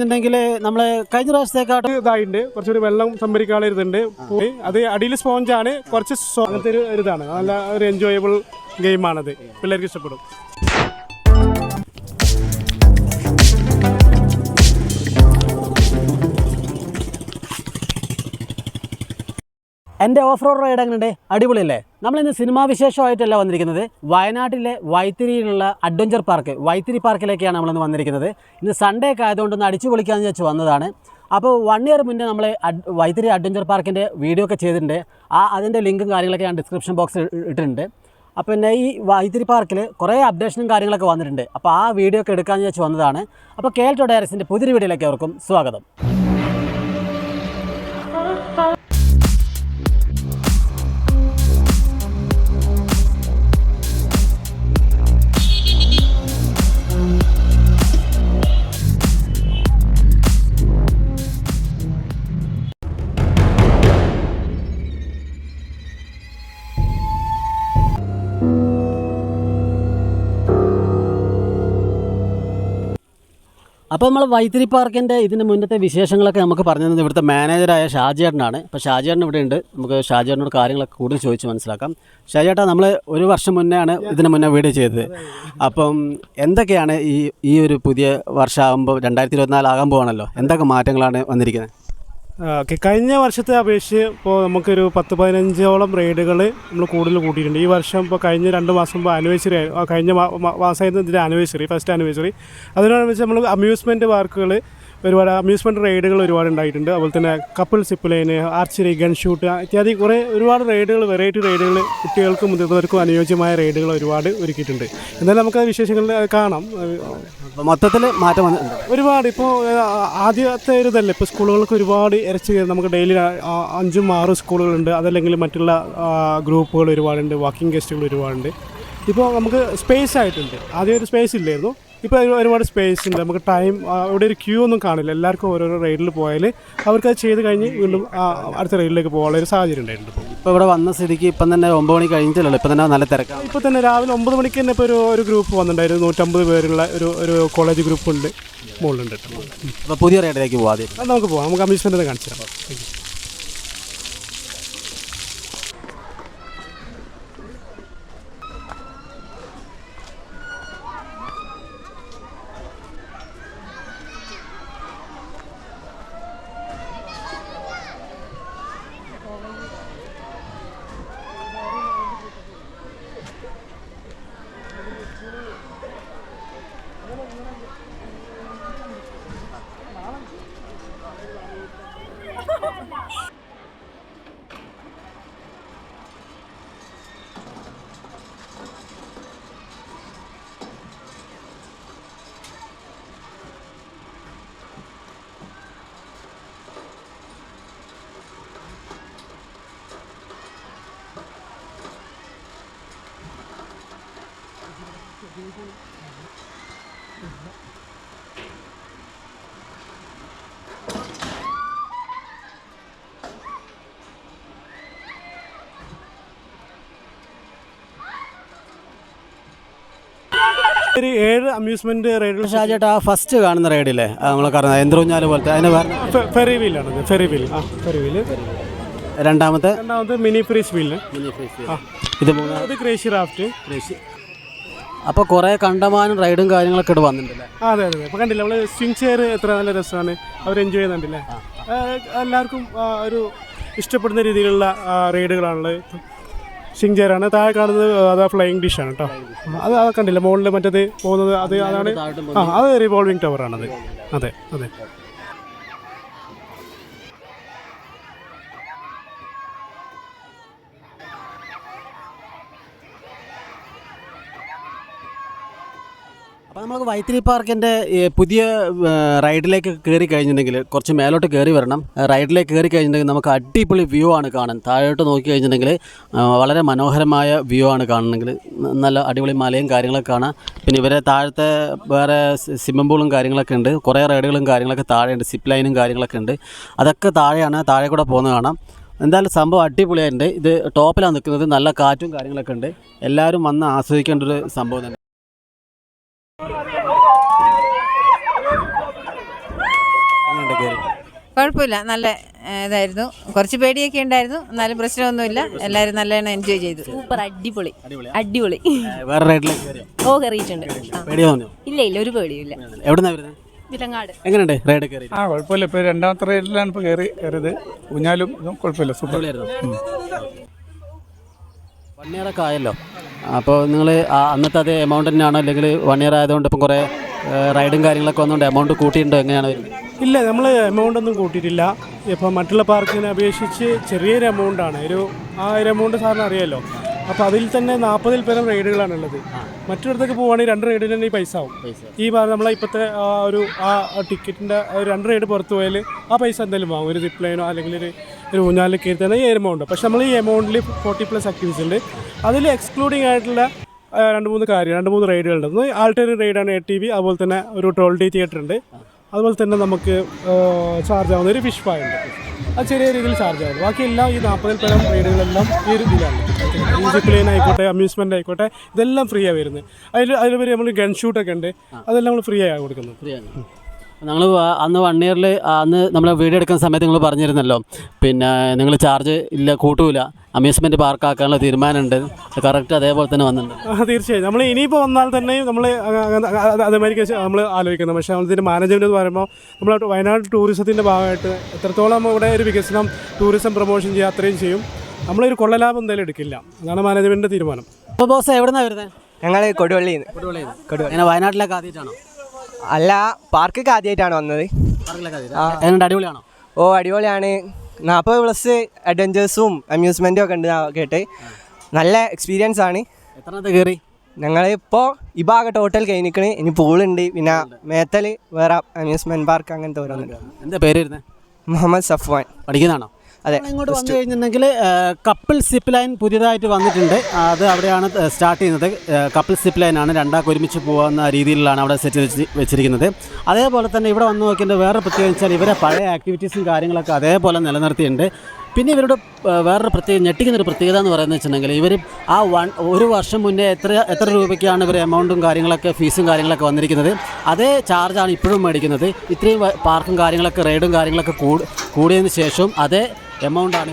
കഴിഞ്ഞിട്ടുണ്ടെങ്കിൽ നമ്മളെ കഴിഞ്ഞ പ്രാവശ്യത്തേക്കാട്ടും ഇതായിട്ടുണ്ട്. കുറച്ചൊരു വെള്ളം സംഭരിക്കാനുള്ള ഇതുണ്ട് അത് അടിയിൽ സ്പോഞ്ചാണ് കുറച്ച് അങ്ങനത്തെ ഒരു ഇതാണ് നല്ല ഒരു എൻജോയബിൾ ഗെയിമാണത് പിള്ളേർക്ക് ഇഷ്ടപ്പെടും. എന്റെ ഓഫ് റോഡ് റൈഡ് എങ്ങനെയുണ്ട്? അടിപൊളിയല്ലേ? നമ്മളിന്ന് സിനിമാ വിശേഷമായിട്ടല്ല വന്നിരിക്കുന്നത്. വയനാട്ടിലെ വൈത്തിരിയിലുള്ള അഡ്വഞ്ചർ പാർക്ക് വൈത്തിരി പാർക്കിലേക്കാണ് നമ്മളിന്ന് വന്നിരിക്കുന്നത്. ഇന്ന് സൺഡേ ഒക്കെ ആയതുകൊണ്ട് ഒന്ന് അടിച്ചു പൊളിക്കാമെന്ന് വെച്ച് വന്നതാണ്. അപ്പോൾ വൺ ഇയർ മുന്നേ നമ്മൾ വൈത്തിരി അഡ്വഞ്ചർ പാർക്കിന്റെ വീഡിയോ ഒക്കെ ചെയ്തിട്ടുണ്ട്. ആ അതിന്റെ ലിങ്കും കാര്യങ്ങളൊക്കെ ഞാൻ ഡിസ്ക്രിപ്ഷൻ ബോക്സിൽ ഇട്ടിട്ടുണ്ട്. അപ്പോൾ പിന്നെ ഈ വൈത്തിരി പാർക്കിൽ കുറേ അപ്ഡേഷനും കാര്യങ്ങളൊക്കെ വന്നിട്ടുണ്ട്. അപ്പോൾ ആ വീഡിയോ ഒക്കെ എടുക്കാമെന്ന് വെച്ച് വന്നതാണ്. അപ്പോൾ കേൾട്ടോ ഡയറസിന്റെ പുതിയൊരു വീഡിയോയിലേക്ക് അവർക്കും സ്വാഗതം. അപ്പോൾ നമ്മൾ വൈത്തിരി പാർക്കിന്റെ ഇതിന് മുന്നത്തെ വിശേഷങ്ങളൊക്കെ നമുക്ക് പറഞ്ഞു തന്നത് ഇവിടുത്തെ മാനേജറായ ഷാജിയേട്ടനാണ്. അപ്പോൾ ഷാജിയേട്ടൻ ഇവിടെ ഉണ്ട്. നമുക്ക് ഷാജിയേട്ടനോട് കാര്യങ്ങളൊക്കെ കൂടുതൽ ചോദിച്ച് മനസ്സിലാക്കാം. ഷാജിയേട്ടാ നമ്മൾ ഒരു വർഷം മുന്നേ ആണ് ഇതിന് മുന്നേ വീട് ചെയ്തത്. അപ്പം എന്തൊക്കെയാണ് ഈ ഈ ഒരു പുതിയ വർഷമാകുമ്പോൾ രണ്ടായിരത്തി ഇരുപത്തിനാല് ആകാൻ പോവാണല്ലോ. എന്തൊക്കെ മാറ്റങ്ങളാണ് വന്നിരിക്കുന്നത് ഓക്കെ. കഴിഞ്ഞ വർഷത്തെ അപേക്ഷിച്ച് ഇപ്പോൾ നമുക്കൊരു പത്ത് പതിനഞ്ചോളം റൈഡുകൾ നമ്മൾ കൂടുതൽ കൂട്ടിയിട്ടുണ്ട്. ഈ വർഷം ഇപ്പോൾ കഴിഞ്ഞ രണ്ട് മാസം മുമ്പ് ആനിവേഴ്സറി കഴിഞ്ഞ മാസമായിരുന്നു ഇതിന്റെ ആനിവേഴ്സറി ഫസ്റ്റ് ആനിവേഴ്സറി അതിനോടനുബന്ധിച്ച് നമ്മൾ അമ്യൂസ്മെന്റ് പാർക്കുകൾ ഒരുപാട് അമ്യൂസ്മെന്റ് റൈഡുകൾ ഒരുപാട് ഉണ്ടായിട്ടുണ്ട്. അതുപോലെ തന്നെ couple zip line archery gun shoot ഇത്യാദി കുറേ ഒരുപാട് റൈഡുകൾ വെറൈറ്റി റൈഡുകൾ കുട്ടികൾക്കും മുതിർന്നവർക്കും അനുയോജ്യമായ റൈഡുകൾ ഒരുപാട് ഒരുക്കിയിട്ടുണ്ട്. എന്നാലും നമുക്ക് വിശേഷങ്ങൾ കാണാം. മൊത്തത്തിൽ മാറ്റം വന്നിട്ടുണ്ട് ഒരുപാട് ഇപ്പോൾ ആദ്യത്തെ ഒരു ഇതല്ലേ ഇപ്പോൾ സ്കൂളുകൾക്ക് ഒരുപാട് ഇരച്ച് കയറി നമുക്ക് ഡെയിലി അഞ്ചും ആറും സ്കൂളുകളുണ്ട്. അതല്ലെങ്കിൽ മറ്റുള്ള ഗ്രൂപ്പുകൾ ഒരുപാടുണ്ട് വാക്കിംഗ് ഗസ്റ്റുകൾ ഒരുപാടുണ്ട്. ഇപ്പോൾ നമുക്ക് സ്പേസ് ആയിട്ടുണ്ട്. ആദ്യം ഒരു സ്പേസ് ഇല്ലായിരുന്നു. ഇപ്പോൾ അതിന് ഒരുപാട് സ്പേസ് ഉണ്ട്. നമുക്ക് ടൈം അവിടെ ഒരു ക്യൂ ഒന്നും കാണില്ല. എല്ലാവർക്കും ഓരോരോ റൈഡിൽ പോയാൽ അവർക്കത് ചെയ്ത് കഴിഞ്ഞ് വീണ്ടും അടുത്ത റൈഡിലേക്ക് പോകാനുള്ള ഒരു സാഹചര്യം ഉണ്ടായിട്ടുണ്ട് ഇപ്പോൾ ഇവിടെ വന്ന സ്ഥിതിക്ക് ഇപ്പം തന്നെ ഒമ്പത് മണി കഴിഞ്ഞിട്ടില്ല ഇപ്പം തന്നെ നല്ല തിരക്കാണ് ഇപ്പോൾ തന്നെ രാവിലെ ഒമ്പത് മണിക്ക് തന്നെ ഇപ്പോൾ ഒരു ഒരു ഗ്രൂപ്പ് വന്നിട്ടുണ്ടായിരുന്നു. നൂറ്റമ്പത് പേരുള്ള ഒരു ഒരു കോളേജ് ഗ്രൂപ്പ് ഉണ്ട്. മുകളിലുണ്ട് അപ്പോൾ പുതിയ റൈഡിലേക്ക് പോകാം അത് നമുക്ക് പോകാം നമുക്ക് അമ്യൂസ്മെന്റ് കാണിച്ചു തരാം. ഒരു ഏഴ് അമ്യൂസ്മെന്റ് റൈഡുകൾ ഷാജേട്ടാ ആ ഫസ്റ്റ് കാണുന്ന റൈഡില്ലേ നമ്മൾ കാരണം എന്ത്രൂഞ്ഞാൽ പോലത്തെ അതിന് വേറെ ഫെറി ആണ് ഫെറി വീൽ ആ ഫെറി വീൽ രണ്ടാമത്തെ? രണ്ടാമത്തെ മിനി ഫ്രീസ് വീൽ ഇത് മൂന്നാമത് ക്രേഷി റാഫ്റ്റ് അപ്പോൾ കുറേ കണ്ടമാനം റൈഡും കാര്യങ്ങളൊക്കെ ഇവിടെ വന്നിട്ടുണ്ടല്ലേ? അതെ അതെ അപ്പോൾ കണ്ടില്ല നമ്മൾ സ്വിംഗ് ചെയർ എത്ര നല്ല രസമാണ്. അവർ എൻജോയ് ചെയ്യുന്നുണ്ടല്ലേ എല്ലാവർക്കും ഒരു ഇഷ്ടപ്പെടുന്ന രീതിയിലുള്ള റൈഡുകളാണുള്ളത് സ്വിങ് ചെയറാണ്. താഴെ കാണുന്നത് അതാ ഫ്ലൈയിങ് ഡിഷാണ് കേട്ടോ അത് അത് കണ്ടില്ല മുകളിൽ മറ്റേത് പോകുന്നത് അത് അതാണ് ആ അത് റിവോൾവിംഗ് ടവറാണത് അതെ അതെ. നമുക്ക് വൈത്തിരി പാർക്കിന്റെ പുതിയ റൈഡിലേക്ക് കയറി കഴിഞ്ഞിട്ടുണ്ടെങ്കിൽ കുറച്ച് മേലോട്ട് കയറി വരണം. റൈഡിലേക്ക് കയറി കഴിഞ്ഞിട്ടുണ്ടെങ്കിൽ നമുക്ക് അടിപൊളി വ്യൂ ആണ് കാണാൻ. താഴോട്ട് നോക്കി കഴിഞ്ഞിട്ടുണ്ടെങ്കിൽ വളരെ മനോഹരമായ വ്യൂ ആണ് കാണണമെങ്കിൽ നല്ല അടിപൊളി മലയും കാര്യങ്ങളൊക്കെ കാണാം. പിന്നെ ഇവരെ താഴത്തെ വേറെ സ്വിമ്മിംഗ് പൂളും കാര്യങ്ങളൊക്കെ ഉണ്ട്. കുറേ റൈഡുകളും കാര്യങ്ങളൊക്കെ താഴെയുണ്ട് സിപ്പ് ലൈനും കാര്യങ്ങളൊക്കെ ഉണ്ട്. അതൊക്കെ താഴെയാണ്. താഴെ കൂടെ പോകുന്നത് കാണാം. എന്തായാലും സംഭവം അടിപൊളിയായിട്ടുണ്ട്. ഇത് ടോപ്പിലാണ് നിൽക്കുന്നത്. നല്ല കാറ്റും കാര്യങ്ങളൊക്കെ ഉണ്ട്. എല്ലാവരും വന്ന് ആസ്വദിക്കേണ്ട ഒരു സംഭവം തന്നെ കയറി കുഴപ്പമില്ല. നല്ല ഇതായിരുന്നു. കുറച്ച് പേടിയൊക്കെ ഉണ്ടായിരുന്നു. എന്നാലും പ്രശ്നമൊന്നുമില്ല. എല്ലാവരും നല്ലവണ്ണം എൻജോയ് ചെയ്തു. സൂപ്പർ അടിപൊളി? അടിപൊളി വേറെ റൈഡിലേക്ക് ഓ കയറിയിട്ടുണ്ട്. ഇല്ല ഇല്ല ഒരു പേടിയില്ല എവിടുന്നാ വരുന്നത് വിലങ്ങാട്. എങ്ങനെയുണ്ട് റൈഡ് കയറി ആ കുഴപ്പമില്ല. ഇപ്പൊ രണ്ടാമത്തെ റൈഡിലാണ് ഇപ്പൊ കയറി കയറിയത്. ഊഞ്ഞാലും കുഴപ്പമില്ല. സൂപ്പർ. വൺ ഇയർ ഒക്കെ ആയല്ലോ. അപ്പോൾ നിങ്ങൾ അന്നത്തെ അതേ എമൗണ്ട് തന്നെയാണോ അല്ലെങ്കിൽ വൺ ഇയർ ആയതുകൊണ്ട് ഇപ്പം കുറേ റൈഡും കാര്യങ്ങളൊക്കെ വന്നുകൊണ്ട് എമൗണ്ട് കൂട്ടിയിട്ടുണ്ടോ? എങ്ങനെയാണ് വരുന്നത്? ഇല്ല നമ്മൾ എമൗണ്ട് ഒന്നും കൂട്ടിയിട്ടില്ല. ഇപ്പോൾ മറ്റുള്ള പാർക്കിനെ അപേക്ഷിച്ച് ചെറിയൊരു എമൗണ്ടാണ് ഒരു ആ ഒരു എമൗണ്ട് സാറിന് അറിയാമല്ലോ അപ്പോൾ അതിൽ തന്നെ നാൽപ്പതിൽ പരം റൈഡുകളാണ് ഉള്ളത്. മറ്റൊരിടത്തേക്ക് പോവുകയാണെങ്കിൽ രണ്ട് റൈഡിന് തന്നെ ഈ പൈസ ആവും. ഈ പറഞ്ഞ നമ്മളെ ഇപ്പോഴത്തെ ആ ഒരു ആ ടിക്കറ്റിന്റെ രണ്ട് റൈഡ് പുറത്ത് പോയാൽ ആ പൈസ എന്തായാലും വാങ്ങും ഒരു റിപ്ലൈനോ അല്ലെങ്കിൽ ഒരു ഒരു ഊഞ്ഞാലിൽ കയറി തന്നെ ഈ എമൗണ്ട് പക്ഷെ നമ്മൾ ഈ എമൗണ്ടിൽ ഫോർട്ടി പ്ലസ് ആക്ടിവിറ്റീസ് ഉണ്ട്. അതിൽ എക്സ്ക്ലൂഡിങ് ആയിട്ടുള്ള രണ്ട് മൂന്ന് കാര്യം രണ്ട് മൂന്ന് റൈഡുകളുണ്ട് ഒന്ന് ആൾട്ടേറി റൈഡാണ് എ ടി വി അതുപോലെ തന്നെ ഒരു ട്വൽ ഡി തിയേറ്റർ ഉണ്ട്. അതുപോലെ തന്നെ നമുക്ക് ചാർജ് ആവുന്ന ഒരു ഫിഷ് പായ ഉണ്ട്. അത് ചെറിയ രീതിയിൽ ചാർജ് ആവുന്നു. ബാക്കിയെല്ലാം ഈ നാൽപ്പതിൽ പരം റൈഡുകളെല്ലാം ഈ ഇതിലാണ്. മ്യൂസിക് പ്ലെയിൻ ആയിക്കോട്ടെ അമ്യൂസ്മെന്റ് ആയിക്കോട്ടെ ഇതെല്ലാം ഫ്രീ ആയി വരുന്നത്. അതിൽ അതിലുപരി നമ്മൾ ഗൺ ഷൂട്ടൊക്കെ ഉണ്ട്. അതെല്ലാം നമ്മൾ ഫ്രീ ആയി കൊടുക്കുന്നത്. ഞങ്ങൾ അന്ന് വൺ ഇയറിൽ അന്ന് നമ്മൾ വീഡിയോ എടുക്കുന്ന സമയത്ത് നിങ്ങൾ പറഞ്ഞിരുന്നല്ലോ പിന്നെ നിങ്ങൾ ചാർജ് ഇല്ല കൂട്ടൂല. അമ്യൂസ്മെന്റ് പാർക്കാക്കാനുള്ള തീരുമാനമുണ്ട്. കറക്റ്റ് അതേപോലെ തന്നെ വന്നിട്ടുണ്ട്. ആ, തീർച്ചയായും. നമ്മൾ ഇനിയിപ്പോൾ വന്നാൽ തന്നെ നമ്മൾ അതേമാതിരി നമ്മൾ ആലോചിക്കുന്നത് പക്ഷേ നമ്മളിതിന്റെ മാനേജ്മെന്റ് എന്ന് പറയുമ്പോൾ നമ്മൾ വയനാട് ടൂറിസത്തിന്റെ ഭാഗമായിട്ട് എത്രത്തോളം ഇവിടെ ഒരു വികസനം ടൂറിസം പ്രൊമോഷൻ ചെയ്യുക അത്രയും ചെയ്യും. നമ്മളൊരു കൊള്ളലാഭം എന്തായാലും എടുക്കില്ല. അതാണ് മാനേജ്മെന്റിന്റെ തീരുമാനം. അപ്പോൾ ബോസ് എവിടെ നിന്നാണ് വരുന്നത് ഞങ്ങൾ കൊടുവള്ളി. കൊടുവള്ളി വയനാട്ടിലേക്ക് ആദ്യമായിട്ടാണോ? അല്ല പാർക്കൊക്കെ ആദ്യമായിട്ടാണ് വന്നത്. പാർക്കിലേക്ക് അടിപൊളിയാണോ? ഓ അടിപൊളിയാണ്. നാൽപ്പത് പ്ലസ് അഡ്വഞ്ചേഴ്സും അമ്യൂസ്മെന്റും ഒക്കെ ഉണ്ട് കേട്ടെ. നല്ല എക്സ്പീരിയൻസ് ആണ്. എത്രണത്തെ കയറി? ഞങ്ങൾ ഇപ്പോൾ ഈ ഭാഗം ടോട്ടൽ കഴിഞ്ഞിക്കണ്. ഇനി പൂളുണ്ട് പിന്നെ മേത്തൽ വേറെ അമ്യൂസ്മെന്റ് പാർക്ക് അങ്ങനത്തെ ഓരോന്നുണ്ട് എന്താ പേര് മുഹമ്മദ് സഫ്വാൻ. പഠിക്കുന്നതാണോ? അതെ ഇങ്ങോട്ട് വന്നു കഴിഞ്ഞിട്ടുണ്ടെങ്കിൽ കപ്പിൾ സിപ്പ് ലൈൻ പുതിയതായിട്ട് വന്നിട്ടുണ്ട്. അത് അവിടെയാണ് സ്റ്റാർട്ട് ചെയ്യുന്നത്. കപ്പിൾ സിപ്പ് ലൈനാണ് രണ്ടാൾക്ക് ഒരുമിച്ച് പോകുന്ന രീതിയിലാണ് അവിടെ സെറ്റ് വെച്ച് വെച്ചിരിക്കുന്നത്. അതേപോലെ തന്നെ ഇവിടെ വന്ന് നോക്കിയിട്ട് വേറെ പ്രത്യേകത വെച്ചാൽ ഇവരെ പഴയ ആക്ടിവിറ്റീസും കാര്യങ്ങളൊക്കെ അതേപോലെ നിലനിർത്തിയിട്ടുണ്ട്. പിന്നെ ഇവരുടെ വേറൊരു പ്രത്യേക ഞെട്ടിക്കുന്നൊരു പ്രത്യേകത എന്ന് പറയുന്നത് വെച്ചിട്ടുണ്ടെങ്കിൽ ഇവർ ആ വൺ ഒരു വർഷം മുന്നേ എത്ര എത്ര രൂപയ്ക്കാണ് ഇവർ എമൗണ്ടും കാര്യങ്ങളൊക്കെ ഫീസും കാര്യങ്ങളൊക്കെ വന്നിരിക്കുന്നത്. അതേ ചാർജാണ് ഇപ്പോഴും മേടിക്കുന്നത്. ഇത്രയും പാർക്കും കാര്യങ്ങളൊക്കെ റൈഡും കാര്യങ്ങളൊക്കെ കൂടി കൂടിയതിന് ശേഷവും അതേ എമൗണ്ട് ആണ്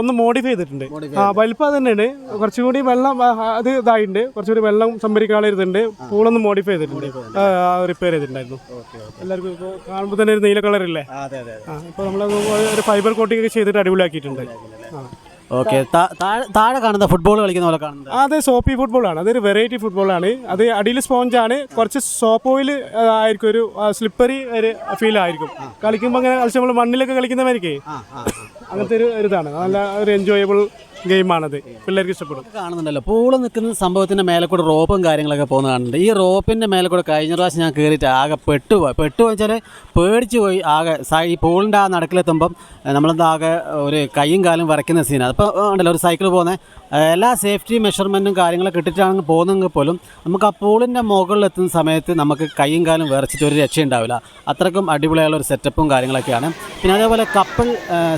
ഒന്ന് മോഡിഫൈ ചെയ്തിട്ടുണ്ട്. ആ വലിപ്പം അത് തന്നെയാണ് കുറച്ചുകൂടി വെള്ളം അത് ഇതായിട്ടുണ്ട്. കുറച്ചുകൂടി വെള്ളം സംഭരിക്കാളിരുന്നുണ്ട് പൂളൊന്ന് മോഡിഫൈ ചെയ്തിട്ടുണ്ട്. റിപ്പയർ ചെയ്തിട്ടുണ്ടായിരുന്നു. എല്ലാവർക്കും ഇപ്പോൾ കാണുമ്പോൾ തന്നെ ഒരു നീല കളറില്ലേ ഇപ്പോൾ നമ്മൾ ഒരു ഫൈബർ കോട്ടിംഗ് ഒക്കെ ചെയ്തിട്ട് അടിപൊളിയാക്കിയിട്ടുണ്ട്. ആ. ഓക്കെ താഴെ കാണുന്ന ഫുട്ബോൾ കളിക്കുന്ന പോലെ കാണുന്നത്. അത് സോപ്പി ഫുട്ബോളാണ് അതൊരു വെറൈറ്റി ഫുട്ബോളാണ് അത് അടിയിൽ സ്പോഞ്ചാണ് കുറച്ച് സോപ്പ് ഓയിൽ ആയിരിക്കും ഒരു സ്ലിപ്പറി ഒരു ഫീൽ ആയിരിക്കും. കളിക്കുമ്പോൾ അങ്ങനെ കളിച്ച് നമ്മൾ മണ്ണിലൊക്കെ കളിക്കുന്നവർക്ക് അങ്ങനത്തെ ഒരു ഇതാണ്. നല്ല ഒരു എൻജോയബിൾ ഗെയിമാണത്. പിള്ളേർക്ക് ഇഷ്ടപ്പെടും. കാണുന്നുണ്ടല്ലോ. പൂൾ നിൽക്കുന്ന സംഭവത്തിന്റെ മേലെ കൂടെ റോപ്പും കാര്യങ്ങളൊക്കെ പോകുന്ന കാണുന്നുണ്ട് ഈ റോപ്പിന്റെ മേലെ കൂടെ കഴിഞ്ഞ പ്രാവശ്യം ഞാൻ കയറിയിട്ട് ആകെ പെട്ടുപോയി. പെട്ടു വെച്ചാൽ പേടിച്ചു പോയി ആകെ ഈ പൂളിന്റെ ആ നടക്കിലെത്തുമ്പം നമ്മളെന്താ ആകെ ഒരു കൈയും കാലും വരയ്ക്കുന്ന സീനാണ് അപ്പോൾ ഉണ്ടല്ലോ ഒരു സൈക്കിൾ പോകുന്നത് എല്ലാ സേഫ്റ്റി മെഷർമെന്റും കാര്യങ്ങളൊക്കെ ഇട്ടിട്ടാണ് പോകുന്നെങ്കിൽ പോലും നമുക്ക് ആ പൂളിന്റെ മുകളിൽ എത്തുന്ന സമയത്ത് നമുക്ക് കൈയും കാലും വിറച്ചിട്ട് ഒരു രക്ഷയുണ്ടാവില്ല അത്രക്കും അടിപൊളിയായുള്ള ഒരു സെറ്റപ്പും കാര്യങ്ങളൊക്കെയാണ്. പിന്നെ അതേപോലെ കപ്പിൾ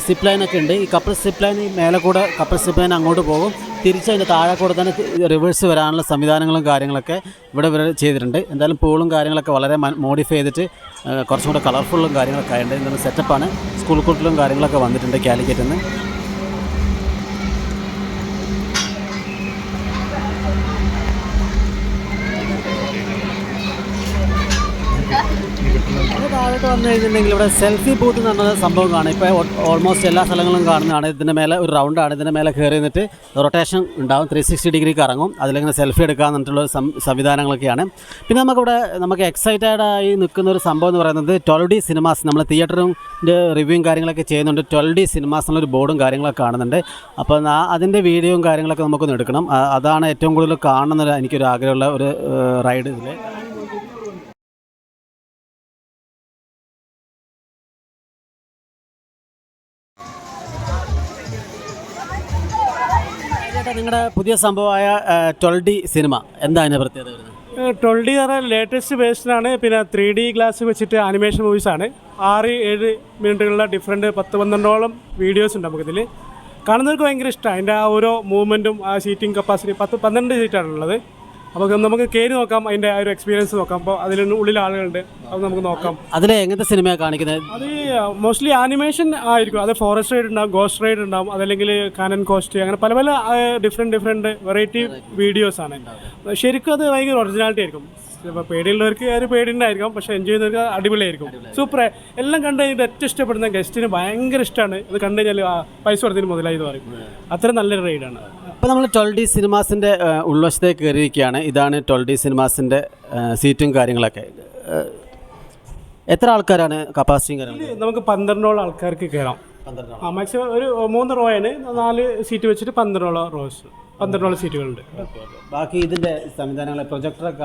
സിപ്പ് ലൈനൊക്കെ ഉണ്ട്. ഈ കപ്പിൾ സിപ്പ് ലൈൻ മേലെ കൂടെ കപ്പിൾ സിപ്പ് ലൈൻ അങ്ങോട്ട് പോകും. തിരിച്ച് അതിന്റെ താഴെ കൂടെ തന്നെ റിവേഴ്സ് വരാനുള്ള സംവിധാനങ്ങളും കാര്യങ്ങളൊക്കെ ഇവിടെ ഇവർ ചെയ്തിട്ടുണ്ട്. എന്തായാലും പൂളും കാര്യങ്ങളൊക്കെ വളരെ മോഡിഫൈ ചെയ്തിട്ട് കുറച്ചും കൂടെ കളർഫുള്ളും കാര്യങ്ങളൊക്കെ ആയിട്ടുണ്ട്. ഇന്നൊരു സെറ്റപ്പാണ് സ്കൂൾ കുട്ടിലും കാര്യങ്ങളൊക്കെ വന്നിട്ടുണ്ട് കാലിക്കറ്റിൽ നിന്ന്. താഴോട്ട് വന്നു കഴിഞ്ഞിട്ടുണ്ടെങ്കിൽ ഇവിടെ സെൽഫി ബൂത്ത് എന്ന് പറഞ്ഞ സംഭവം കാണും. ഇപ്പോൾ ഓൾമോസ്റ്റ് എല്ലാ സ്ഥലങ്ങളും കാണുന്നതാണ്. ഇതിന്റെ മേലെ ഒരു റൗണ്ടാണ് ഇതിന്റെ മേലെ കയറി നിന്നിട്ട് റൊട്ടേഷൻ ഉണ്ടാവും. ത്രീ സിക്സ്റ്റി ഡിഗ്രിക്ക് ഇറങ്ങും. അതിലിങ്ങനെ സെൽഫി എടുക്കാൻ എന്നിട്ടുള്ള സംവിധാനങ്ങളൊക്കെയാണ്. പിന്നെ നമുക്കിവിടെ നമുക്ക് എക്സൈറ്റഡ് ആയി നിൽക്കുന്ന ഒരു സംഭവം എന്ന് പറയുന്നത് ട്വൽവ് ഡി സിനിമാസ് നമ്മൾ തിയേറ്ററിന്റെ റിവ്യൂവും കാര്യങ്ങളൊക്കെ ചെയ്യുന്നുണ്ട്. ട്വൽവ് ഡി സിനിമാസ് എന്നുള്ളൊരു ബോർഡും കാര്യങ്ങളൊക്കെ കാണുന്നുണ്ട്. അപ്പോൾ അതിന്റെ വീഡിയോയും കാര്യങ്ങളൊക്കെ നമുക്കൊന്ന് എടുക്കണം. അതാണ് ഏറ്റവും കൂടുതൽ കാണുന്ന എനിക്കൊരു ആഗ്രഹമുള്ള ഒരു റൈഡ് ഇതിൽ ചേട്ടാ നിങ്ങളുടെ പുതിയ സംഭവമായ ട്വൽഡി സിനിമ എന്താ അതിന്റെ പ്രത്യേകത വരുന്നത്? ട്വൽവ് ഡി പറഞ്ഞാൽ ലേറ്റസ്റ്റ് വേർഷനാണ് പിന്നെ ത്രീ ഡി ഗ്ലാസ് വെച്ചിട്ട് ആനിമേഷൻ മൂവീസാണ് ആറ് ഏഴ് മിനിറ്റുകളുടെ ഡിഫറെന്റ് പത്ത് പന്ത്രണ്ടോളം വീഡിയോസ് ഉണ്ട് നമുക്കിതിൽ കാണുന്നവർക്ക് ഭയങ്കര ഇഷ്ടമാണ് അതിന്റെ ആ ഓരോ മൂവ്മെന്റും ആ സീറ്റിംഗ് കപ്പാസിറ്റി പത്ത് പന്ത്രണ്ട് സീറ്റാണുള്ളത് അപ്പോൾ നമുക്ക് കയറി നോക്കാം അതിന്റെ ആ ഒരു എക്സ്പീരിയൻസ് നോക്കാം. അപ്പോൾ അതിന് ഉള്ളിൽ ആളുകളുണ്ട് അത് നമുക്ക് നോക്കാം. അതിൽ എങ്ങനത്തെ സിനിമയാണ് കാണിക്കുന്നത്? അത് മോസ്റ്റ്ലി ആനിമേഷൻ ആയിരിക്കും. അത് ഫോറസ്റ്റ് റൈഡ് ഉണ്ടാവും ഗോസ്റ്റ് റൈഡ് ഉണ്ടാവും അതല്ലെങ്കിൽ കാനൻ കോസ്റ്റ് അങ്ങനെ പല പല ഡിഫറെന്റ് ഡിഫറെന്റ് വെറൈറ്റി വീഡിയോസ് ആണ്. ശരിക്കും അത് ഭയങ്കര ഒറിജിനാലിറ്റി ആയിരിക്കും. ഇപ്പോൾ പേടിയുള്ളവർക്ക് ഒരു പേടിയുണ്ടായിരിക്കും പക്ഷെ എൻജോയ് ചെയ്യുന്നവർക്ക് അടിപൊളിയായിരിക്കും. സൂപ്പർ എല്ലാം കണ്ടു കഴിഞ്ഞിട്ട് ഏറ്റവും ഇഷ്ടപ്പെടുന്ന ഗസ്റ്റിന് ഭയങ്കര ഇഷ്ടമാണ്. ഇത് കണ്ടു കഴിഞ്ഞാൽ പൈസ കൊടുത്തതിന് മുതലായി എന്ന് പറയും. അത്ര നല്ലൊരു റൈഡാണ് അപ്പോൾ നമ്മൾ ട്വൽവ് ഡി സിനിമാസിന്റെ ഉൾവശത്തേക്ക് കയറിയിരിക്കുകയാണ്. ഇതാണ് ട്വൽവ് ഡി സിനിമാസിന്റെ സീറ്റും കാര്യങ്ങളൊക്കെ. എത്ര ആൾക്കാരാണ് കപ്പാസിറ്റിയും കാര്യങ്ങളും നമുക്ക് പന്ത്രണ്ടോളം ആൾക്കാർക്ക് കയറാം ആ മാക്സിമം ഒരു മൂന്ന് റോയാണ്. നാല് സീറ്റ് വെച്ചിട്ട് പന്ത്രണ്ടോളം റോസ്. പന്ത്രണ്ടോളം സീറ്റുകളുണ്ട്. ബാക്കി ഇതിന്റെ സംവിധാനങ്ങൾ പ്രൊജക്ടറൊക്കെ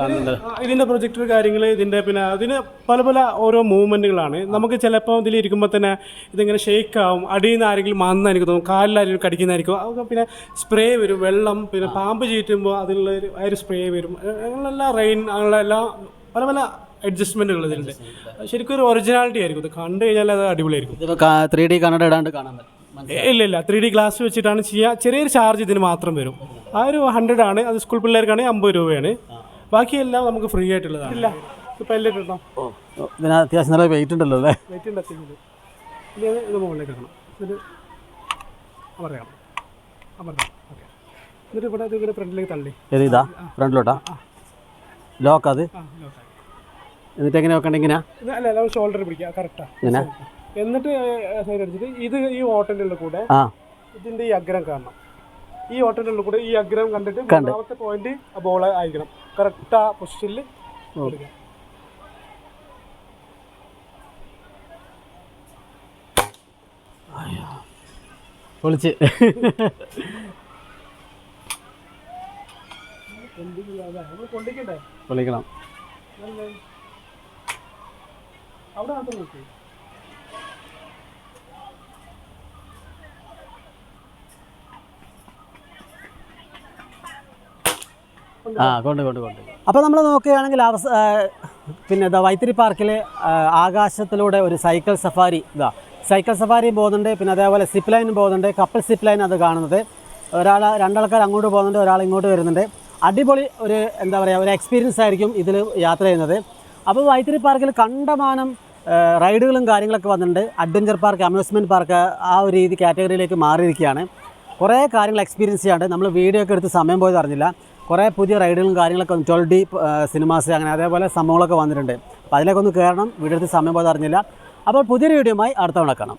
ഇതിന്റെ പ്രൊജക്ടർ കാര്യങ്ങൾ ഇതിന്റെ പിന്നെ അതിന് പല പല ഓരോ മൂവ്മെന്റുകളാണ്. നമുക്ക് ചിലപ്പോൾ ഇതിൽ ഇരിക്കുമ്പോൾ തന്നെ ഇതിങ്ങനെ ഷേക്ക് ആവും അടിയിൽ നിന്ന് ആരെങ്കിലും മാന്നായിരിക്കും തോന്നും കാലിലാരെങ്കിലും കടിക്കുന്നതായിരിക്കും. അതൊക്കെ പിന്നെ സ്പ്രേ വരും വെള്ളം പിന്നെ പാമ്പ് ചീറ്റുമ്പോൾ അതിലുള്ള ഒരു ആ ഒരു സ്പ്രേ വരും. അങ്ങനെയുള്ള റെയിൻ അങ്ങനെയുള്ള എല്ലാ പല പല അഡ്ജസ്റ്റ്മെന്റുകൾ ഇതിലുണ്ട്. ശരിക്കും ഒരു ഒറിജിനാലിറ്റി ആയിരിക്കും ഇത്. കണ്ടു കഴിഞ്ഞാൽ അത് അടിപൊളിയായിരിക്കും. ത്രീ ഡി കണ്ണട ഇടാണ്ട് കാണാൻ പറ്റും. ഇല്ല ഇല്ല ത്രീ ഡി ഗ്ലാസ് വെച്ചിട്ടാണ് ചെയ്യുക ചെറിയൊരു ചാർജ് ഇതിന് മാത്രം വരും. ആ ഒരു ഹൺഡ്രഡ് ആണ് അത് സ്കൂൾ പിള്ളേർക്കാണെങ്കിൽ അമ്പത് രൂപയാണ്. ബാക്കിയെല്ലാം നമുക്ക് ഫ്രീ ആയിട്ടുള്ളതാണ്. ഇല്ല. ഇപ്പം എല്ലാം കിട്ടണം ഓ ഇതിന് അത്യാവശ്യം നല്ല വെയിറ്റ് ഉണ്ടല്ലോ അല്ലേ? വെയിറ്റ് ഉണ്ട് അത്യാവശ്യം ഇനി അത് ഇത് മുകളിലേക്ക് വെക്കണം എന്നിട്ട് ഓക്കെ ഇവിടെ ഇത് ഇങ്ങനെ ഫ്രണ്ടിലേക്ക് തള്ളി. ഏത് ഇതാ? ഫ്രണ്ടിലോട്ടാ? ലോക്ക് അത്? ആ ലോക്കായി എന്നിട്ട് എങ്ങനെ വെക്കണ്ട ഇങ്ങനെ? അല്ല ഷോൾഡർ പിടിക്കുക. കറക്റ്റാ ഇങ്ങനെ? എന്നിട്ട് സൈഡ് അടിച്ചിട്ട് ഇത് ഈ ഓട്ടന്റെ ഉള്ളിൽ കൂടെ ഇതിന്റെ ഈ അഗ്രം കാണണം. ഈ ഓട്ടന്റെ ഉള്ളിൽ കൂടെ ഈ അഗ്രം കണ്ടിട്ട് രണ്ടാമത്തെ മൂന്നാമത്തെ പോയിന്റ് ബോൾ ആയിരിക്കണം. കറക്റ്റ് ആ പൊസിഷനിൽ എടുക്കുക പൊളിച്ച്. പൊളിക്കണം. അവിടെ ആ കൊണ്ട് കൊണ്ട് കൊണ്ട്. അപ്പോൾ നമ്മൾ നോക്കുകയാണെങ്കിൽ അവസ പിന്നെ ഇതാ വൈത്തിരി പാർക്കിൽ ആകാശത്തിലൂടെ ഒരു സൈക്കിൾ സഫാരി ഇതാ സൈക്കിൾ സഫാരിയും പോകുന്നുണ്ട് പിന്നെ അതേപോലെ സിപ്പ് ലൈനും പോകുന്നുണ്ട് കപ്പിൾ സിപ്പ് ലൈൻ അത് കാണുന്നത്. ഒരാൾ രണ്ടാൾക്കാർ അങ്ങോട്ട് പോകുന്നുണ്ട് ഒരാൾ ഇങ്ങോട്ട് വരുന്നുണ്ട്. അടിപൊളി ഒരു എന്താ പറയുക ഒരു എക്സ്പീരിയൻസ് ആയിരിക്കും ഇതിൽ യാത്ര ചെയ്യുന്നത്. അപ്പോൾ വൈത്തിരി പാർക്കിൽ കണ്ടമാനം റൈഡുകളും കാര്യങ്ങളൊക്കെ വന്നിട്ടുണ്ട്. അഡ്വഞ്ചർ പാർക്ക് അമ്യൂസ്മെന്റ് പാർക്ക് ആ ഒരു രീതി കാറ്റഗറിയിലേക്ക് മാറിയിരിക്കുകയാണ്. കുറേ കാര്യങ്ങൾ എക്സ്പീരിയൻസ് ചെയ്യാണ്ട് നമ്മൾ വീഡിയോ ഒക്കെ എടുത്ത് സമയം പോയത് അറിഞ്ഞില്ല. കുറേ പുതിയ റൈഡുകളും കാര്യങ്ങളൊക്കെ ട്വൽവ് ഡി സിനിമാസ് അങ്ങനെ അതേപോലെ സംഭവങ്ങളൊക്കെ വന്നിട്ടുണ്ട്. അപ്പോൾ അതിലേക്ക് കയറണം വീഡിയോ സമയം പോലെ അറിഞ്ഞില്ല. അപ്പോൾ പുതിയൊരു വീഡിയോയുമായി അടുത്ത തവണ കാണാം.